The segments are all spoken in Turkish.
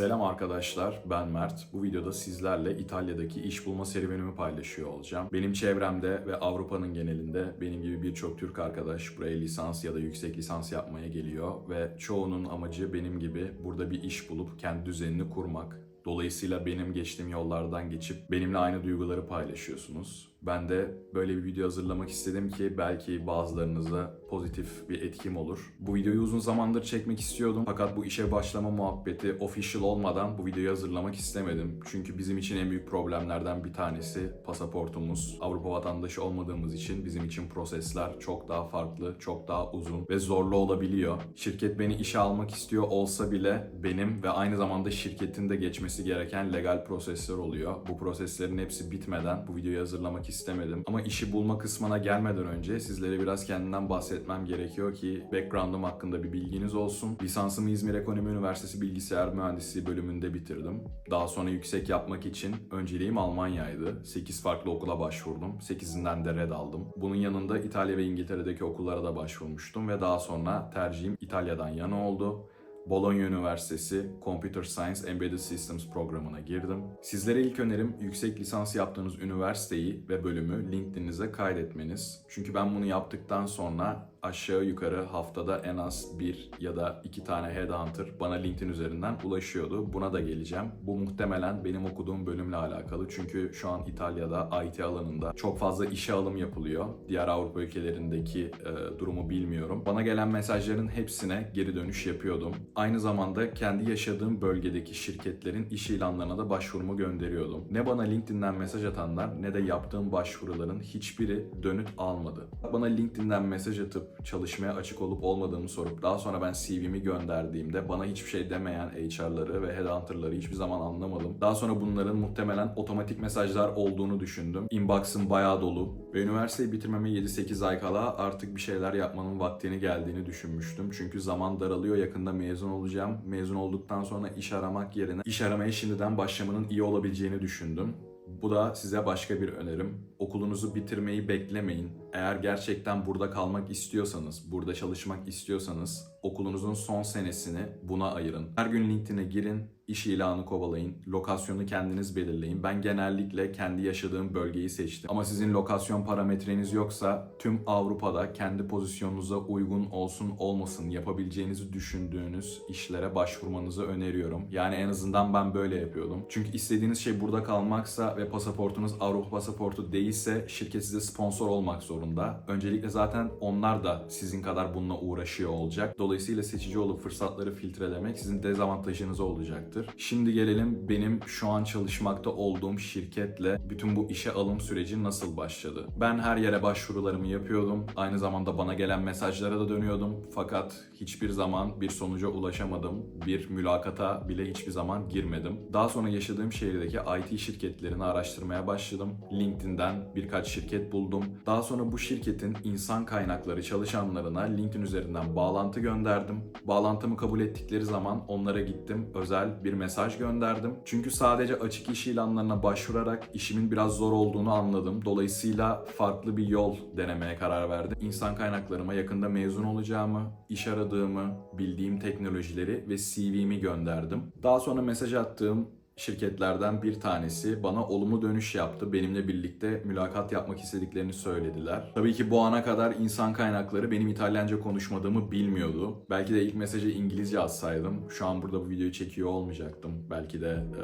Selam arkadaşlar, ben Mert. Bu videoda sizlerle İtalya'daki iş bulma serüvenimi paylaşıyor olacağım. Benim çevremde ve Avrupa'nın genelinde benim gibi birçok Türk arkadaş buraya lisans ya da yüksek lisans yapmaya geliyor ve çoğunun amacı benim gibi burada bir iş bulup kendi düzenini kurmak. Dolayısıyla benim geçtiğim yollardan geçip benimle aynı duyguları paylaşıyorsunuz. Ben de böyle bir video hazırlamak istedim ki belki bazılarınıza pozitif bir etkim olur. Bu videoyu uzun zamandır çekmek istiyordum fakat bu işe başlama muhabbeti official olmadan bu videoyu hazırlamak istemedim. Çünkü bizim için en büyük problemlerden bir tanesi pasaportumuz. Avrupa vatandaşı olmadığımız için bizim için prosesler çok daha farklı, çok daha uzun ve zorlu olabiliyor. Şirket beni işe almak istiyor olsa bile benim ve aynı zamanda şirketin de geçmesi gereken legal prosesler oluyor. Bu proseslerin hepsi bitmeden bu videoyu hazırlamak istemedim. Ama işi bulma kısmına gelmeden önce sizlere biraz kendimden bahsetmem gerekiyor ki background'um hakkında bir bilginiz olsun. Lisansımı İzmir Ekonomi Üniversitesi Bilgisayar Mühendisliği bölümünde bitirdim. Daha sonra yüksek yapmak için önceliğim Almanya'ydı. 8 farklı okula başvurdum. 8'inden de red aldım. Bunun yanında İtalya ve İngiltere'deki okullara da başvurmuştum ve daha sonra tercihim İtalya'dan yana oldu. Bologna Üniversitesi Computer Science Embedded Systems programına girdim. Sizlere ilk önerim yüksek lisans yaptığınız üniversiteyi ve bölümü LinkedIn'inize kaydetmeniz. Çünkü ben bunu yaptıktan sonra aşağı yukarı haftada en az bir ya da iki tane headhunter bana LinkedIn üzerinden ulaşıyordu. Buna da geleceğim. Bu muhtemelen benim okuduğum bölümle alakalı. Çünkü şu an İtalya'da IT alanında çok fazla işe alım yapılıyor. Diğer Avrupa ülkelerindeki e, durumu bilmiyorum. Bana gelen mesajların hepsine geri dönüş yapıyordum. Aynı zamanda kendi yaşadığım bölgedeki şirketlerin iş ilanlarına da başvurumu gönderiyordum. Ne bana LinkedIn'den mesaj atanlar ne de yaptığım başvuruların hiçbiri dönüt almadı. Bana LinkedIn'den mesaj atıp çalışmaya açık olup olmadığımı sorup daha sonra ben CV'mi gönderdiğimde bana hiçbir şey demeyen HR'ları ve headhunter'ları hiçbir zaman anlamadım. Daha sonra bunların muhtemelen otomatik mesajlar olduğunu düşündüm. Inbox'ım bayağı dolu ve üniversiteyi bitirmeme 7-8 ay kala artık bir şeyler yapmanın vaktini geldiğini düşünmüştüm. Çünkü zaman daralıyor yakında mezun olacağım. Mezun olduktan sonra iş aramak yerine iş aramaya şimdiden başlamanın iyi olabileceğini düşündüm. Bu da size başka bir önerim. Okulunuzu bitirmeyi beklemeyin. Eğer gerçekten burada kalmak istiyorsanız, burada çalışmak istiyorsanız okulunuzun son senesini buna ayırın. Her gün LinkedIn'e girin, iş ilanı kovalayın, lokasyonu kendiniz belirleyin. Ben genellikle kendi yaşadığım bölgeyi seçtim. Ama sizin lokasyon parametreniz yoksa tüm Avrupa'da kendi pozisyonunuza uygun olsun olmasın yapabileceğinizi düşündüğünüz işlere başvurmanızı öneriyorum. Yani en azından ben böyle yapıyordum. Çünkü istediğiniz şey burada kalmaksa ve pasaportunuz Avrupa pasaportu değilse şirket size sponsor olmak zorunda. Öncelikle zaten onlar da sizin kadar bununla uğraşıyor olacak. Dolayısıyla seçici olup fırsatları filtrelemek sizin dezavantajınız olacaktır. Şimdi gelelim benim şu an çalışmakta olduğum şirketle bütün bu işe alım süreci nasıl başladı? Ben her yere başvurularımı yapıyordum. Aynı zamanda bana gelen mesajlara da dönüyordum. Fakat hiçbir zaman bir sonuca ulaşamadım. Bir mülakata bile hiçbir zaman girmedim. Daha sonra yaşadığım şehirdeki IT şirketlerini araştırmaya başladım. LinkedIn'den birkaç şirket buldum. Daha sonra bu şirketin insan kaynakları çalışanlarına LinkedIn üzerinden bağlantı gönderdim. Bağlantımı kabul ettikleri zaman onlara gittim. Özel bir mesaj gönderdim. Çünkü sadece açık iş ilanlarına başvurarak işimin biraz zor olduğunu anladım. Dolayısıyla farklı bir yol denemeye karar verdim. İnsan kaynaklarıma yakında mezun olacağımı, iş aradığımı, bildiğim teknolojileri ve CV'mi gönderdim. Daha sonra mesaj attığım şirketlerden bir tanesi bana olumlu dönüş yaptı. Benimle birlikte mülakat yapmak istediklerini söylediler. Tabii ki bu ana kadar insan kaynakları benim İtalyanca konuşmadığımı bilmiyordu. Belki de ilk mesajı İngilizce atsaydım şu an burada bu videoyu çekiyor olmayacaktım. Belki de e,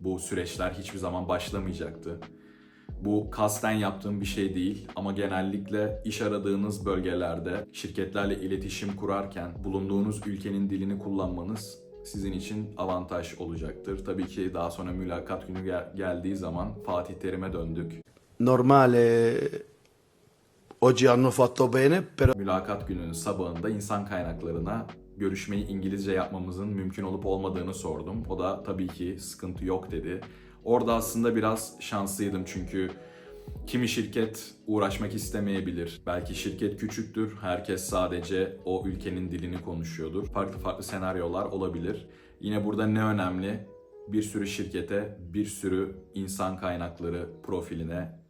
bu süreçler hiçbir zaman başlamayacaktı. Bu kasten yaptığım bir şey değil ama genellikle iş aradığınız bölgelerde şirketlerle iletişim kurarken bulunduğunuz ülkenin dilini kullanmanız sizin için avantaj olacaktır. Tabii ki daha sonra mülakat günü gel- geldiği zaman Fatih Terim'e döndük. normale oggi hanno fatto bene, però Mülakat gününün sabahında insan kaynaklarına görüşmeyi İngilizce yapmamızın mümkün olup olmadığını sordum. O da tabii ki sıkıntı yok dedi. Orada aslında biraz şanslıydım çünkü kimi şirket uğraşmak istemeyebilir. Belki şirket küçüktür, herkes sadece o ülkenin dilini konuşuyordur. Farklı farklı senaryolar olabilir. Yine burada ne önemli? Bir sürü şirkete, bir sürü insan kaynakları profiline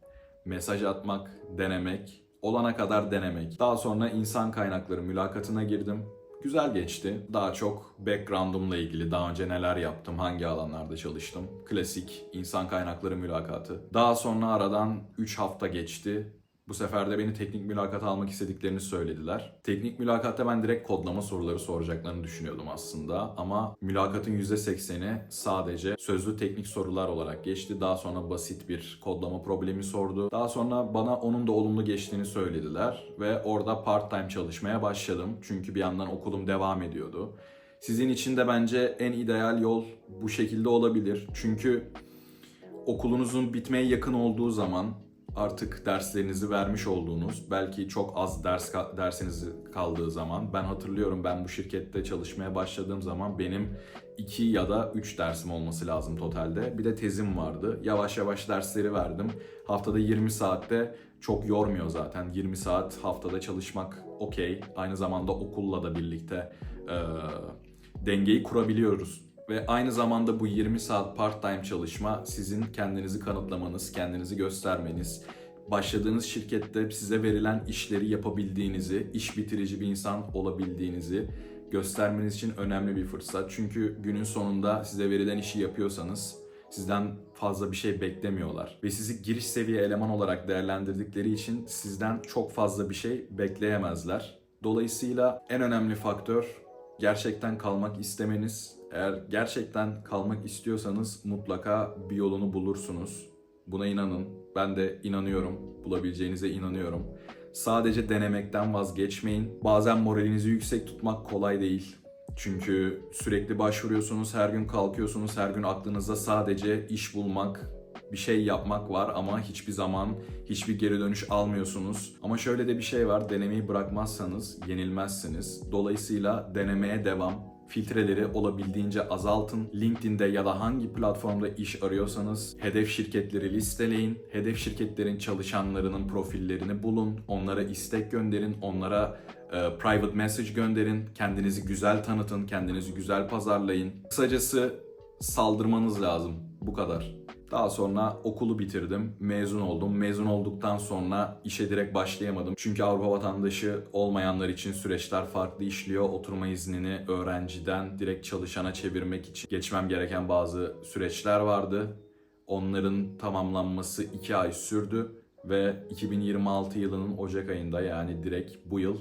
mesaj atmak, denemek, olana kadar denemek. Daha sonra insan kaynakları mülakatına girdim. Güzel geçti. Daha çok background'umla ilgili, daha önce neler yaptım, hangi alanlarda çalıştım. Klasik insan kaynakları mülakatı. Daha sonra aradan 3 hafta geçti. Bu sefer de beni teknik mülakata almak istediklerini söylediler. Teknik mülakatta ben direkt kodlama soruları soracaklarını düşünüyordum aslında. Ama mülakatın %80'i sadece sözlü teknik sorular olarak geçti. Daha sonra basit bir kodlama problemi sordu. Daha sonra bana onun da olumlu geçtiğini söylediler. Ve orada part time çalışmaya başladım. Çünkü bir yandan okulum devam ediyordu. Sizin için de bence en ideal yol bu şekilde olabilir. Çünkü okulunuzun bitmeye yakın olduğu zaman artık derslerinizi vermiş olduğunuz, belki çok az ders dersiniz kaldığı zaman ben hatırlıyorum ben bu şirkette çalışmaya başladığım zaman benim 2 ya da 3 dersim olması lazım totalde. Bir de tezim vardı. Yavaş yavaş dersleri verdim. Haftada 20 saatte çok yormuyor zaten. 20 saat haftada çalışmak okey. Aynı zamanda okulla da birlikte eee, dengeyi kurabiliyoruz. Ve aynı zamanda bu 20 saat part-time çalışma sizin kendinizi kanıtlamanız, kendinizi göstermeniz, başladığınız şirkette size verilen işleri yapabildiğinizi, iş bitirici bir insan olabildiğinizi göstermeniz için önemli bir fırsat. Çünkü günün sonunda size verilen işi yapıyorsanız sizden fazla bir şey beklemiyorlar. Ve sizi giriş seviye eleman olarak değerlendirdikleri için sizden çok fazla bir şey bekleyemezler. Dolayısıyla en önemli faktör gerçekten kalmak istemeniz. Eğer gerçekten kalmak istiyorsanız mutlaka bir yolunu bulursunuz. Buna inanın. Ben de inanıyorum. Bulabileceğinize inanıyorum. Sadece denemekten vazgeçmeyin. Bazen moralinizi yüksek tutmak kolay değil. Çünkü sürekli başvuruyorsunuz, her gün kalkıyorsunuz, her gün aklınızda sadece iş bulmak, bir şey yapmak var ama hiçbir zaman hiçbir geri dönüş almıyorsunuz. Ama şöyle de bir şey var, denemeyi bırakmazsanız yenilmezsiniz. Dolayısıyla denemeye devam. Filtreleri olabildiğince azaltın. LinkedIn'de ya da hangi platformda iş arıyorsanız hedef şirketleri listeleyin. Hedef şirketlerin çalışanlarının profillerini bulun. Onlara istek gönderin. Onlara e, private message gönderin. Kendinizi güzel tanıtın. Kendinizi güzel pazarlayın. Kısacası saldırmanız lazım. Bu kadar. Daha sonra okulu bitirdim, mezun oldum. Mezun olduktan sonra işe direkt başlayamadım. Çünkü Avrupa vatandaşı olmayanlar için süreçler farklı işliyor. Oturma iznini öğrenciden direkt çalışana çevirmek için geçmem gereken bazı süreçler vardı. Onların tamamlanması 2 ay sürdü ve 2026 yılının Ocak ayında yani direkt bu yıl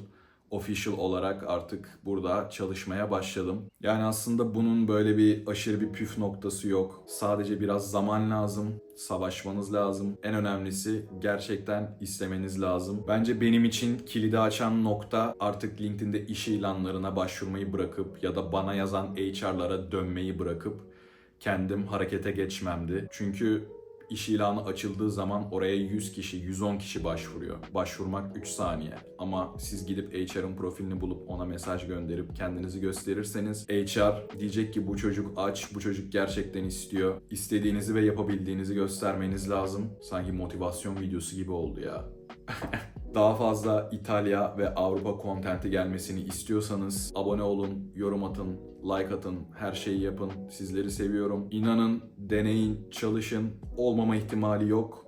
official olarak artık burada çalışmaya başladım. Yani aslında bunun böyle bir aşırı bir püf noktası yok. Sadece biraz zaman lazım, savaşmanız lazım. En önemlisi gerçekten istemeniz lazım. Bence benim için kilidi açan nokta artık LinkedIn'de iş ilanlarına başvurmayı bırakıp ya da bana yazan HR'lara dönmeyi bırakıp kendim harekete geçmemdi. Çünkü iş ilanı açıldığı zaman oraya 100 kişi, 110 kişi başvuruyor. Başvurmak 3 saniye. Ama siz gidip HR'ın profilini bulup ona mesaj gönderip kendinizi gösterirseniz HR diyecek ki bu çocuk aç, bu çocuk gerçekten istiyor. İstediğinizi ve yapabildiğinizi göstermeniz lazım. Sanki motivasyon videosu gibi oldu ya. Daha fazla İtalya ve Avrupa kontenti gelmesini istiyorsanız abone olun, yorum atın, like atın, her şeyi yapın. Sizleri seviyorum. İnanın, deneyin, çalışın. Olmama ihtimali yok.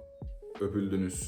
Öpüldünüz.